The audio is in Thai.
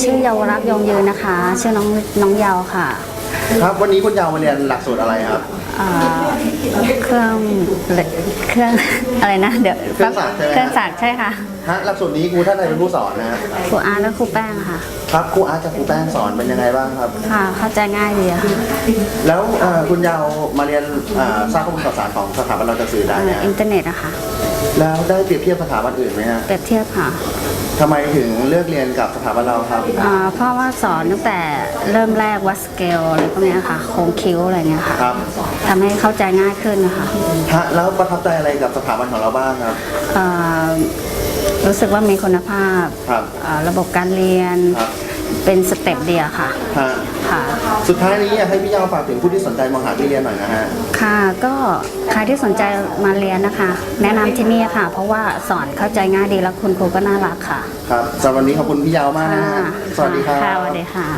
ชื่อเยาวรักษ์ยงยืนนะคะ ชื่อน้องน้องเยาวค่ะครับวันนี้คุณยาวมาเรียนหลักสูตรอะไรครับอ่าเครื่องเครื่องอะไรนะ เดี๋ยวเครื่องจักรใช่ไหมเครื่องจักรใช่ค่ะฮะหลักสูตรนี้ครูท่านใดเป็นผู้สอนนะฮะครูอาร์ตและครูแป้งค่ะ ครับครูอาร์ตกับครูแป้งสอนเป็นยังไงบ้างครับ ค่ะ เข้าใจง่ายดีอะค่ะแล้วเอ่อคุณยาวมาเรียนเอ่อทราบข้อมูลข่าวสารของสถาบันเราจะสื่อได้เนี่ยอินเทอร์เน็ตอะค่ะแล้วได้เปรียบเทียบสถาบันอื่นไหมฮะเปรียบเทียบค่ะ ทำไมถึงเลือกเรียนกับสถาบันเราครับ อ่าเพราะว่าสอนตั้งแต่เริ่มแรกวัดสเกลอะไรพวกเนี้ยค่ะโค้งคิ้วอะไรเงี้ยค่ะครับ ทำให้เข้าใจง่ายขึ้นนะคะฮะแล้วประทับใจอะไรกับสถาบันของเราบ้างครับ อ่ารู้สึกว่ามีคุณภาพครับอ่าระบบการเรียนครับ เป็นสเต็ปเดียวค่ะฮะค่ะ สุดท้ายนี้อยากให้พี่ยาวฝากถึงผู้ที่สนใจมองหาที่เรียนหน่อยนะฮะ ค่ะก็ใคร ที่สนใจมาเรียนนะคะ แนะนำที่นี่ค่ะ เพราะว่าสอนเข้าใจง่ายดีแล้วคุณครูก็น่ารักค่ะครับสำหรับวันนี้ขอบคุณพี่ยาวมากนะฮะสวัสดีครับ ค่ะสวัสดีค่ะ